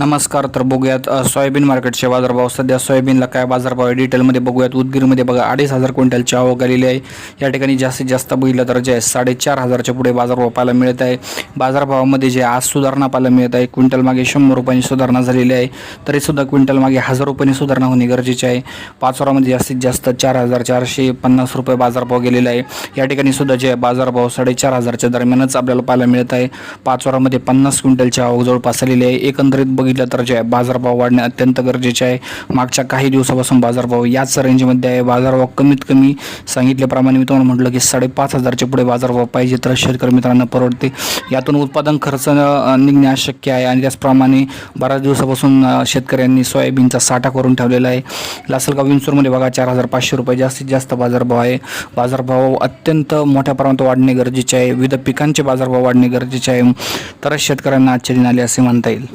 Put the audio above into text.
नमस्कार तर बघूयात सोयाबीन मार्केटचे बाजारभाव. सध्या सोयाबीनला काय बाजारभाव आहे? डिटेलमध्ये बघूयात. उदगीरमध्ये बघा अडीच हजार क्विंटलची आवक आलेली आहे. या ठिकाणी जास्तीत जास्त बघितलं तर जे आहे साडेचार हजारच्या पुढे बाजारभाव पाहायला मिळत आहे. बाजारभावामध्ये जे आज सुधारणा पाहायला मिळत आहे क्विंटल मागे शंभर रुपयांनी सुधारणा झालेली आहे. तरीसुद्धा क्विंटल मागे हजार रुपयांनी सुधारणा होणे गरजेचे आहे. पाचोरामध्ये जास्तीत जास्त चार हजार चारशे पन्नास रुपये बाजारभाव गेलेला आहे. या ठिकाणी सुद्धा जे आहे बाजारभाव साडेचार हजारच्या दरम्यानच आपल्याला पाहायला मिळत आहे. पाचोरामध्ये पन्नास क्विंटलची आवक जवळपास आलेली आहे. एकंदरीत बघितलं तर जे आहे बाजारभाव वाढणे अत्यंत गरजेचे आहे. मागच्या काही दिवसापासून बाजारभाव याच रेंजमध्ये आहे. बाजारभाव कमीत कमी सांगितल्याप्रमाणे मी तुम्हाला म्हटलं की साडेपाच हजारच्या पुढे बाजारभाव पाहिजे तर शेतकरी मित्रांना परवडते. यातून उत्पादन खर्च निघणे अशक्य आहे आणि त्याचप्रमाणे बऱ्याच दिवसापासून शेतकऱ्यांनी सोयाबीनचा साठा करून ठेवलेला आहे. लासलगाव विंचूरमध्ये बघा चार हजार पाचशे रुपये जास्तीत जास्त बाजारभाव आहे. बाजारभाव अत्यंत मोठ्या प्रमाणात वाढणे गरजेचे आहे. विविध पिकांचे बाजारभाव वाढणे गरजेचे आहे. तरच शेतकऱ्यांना आजचे दिन आले असे म्हणता येईल.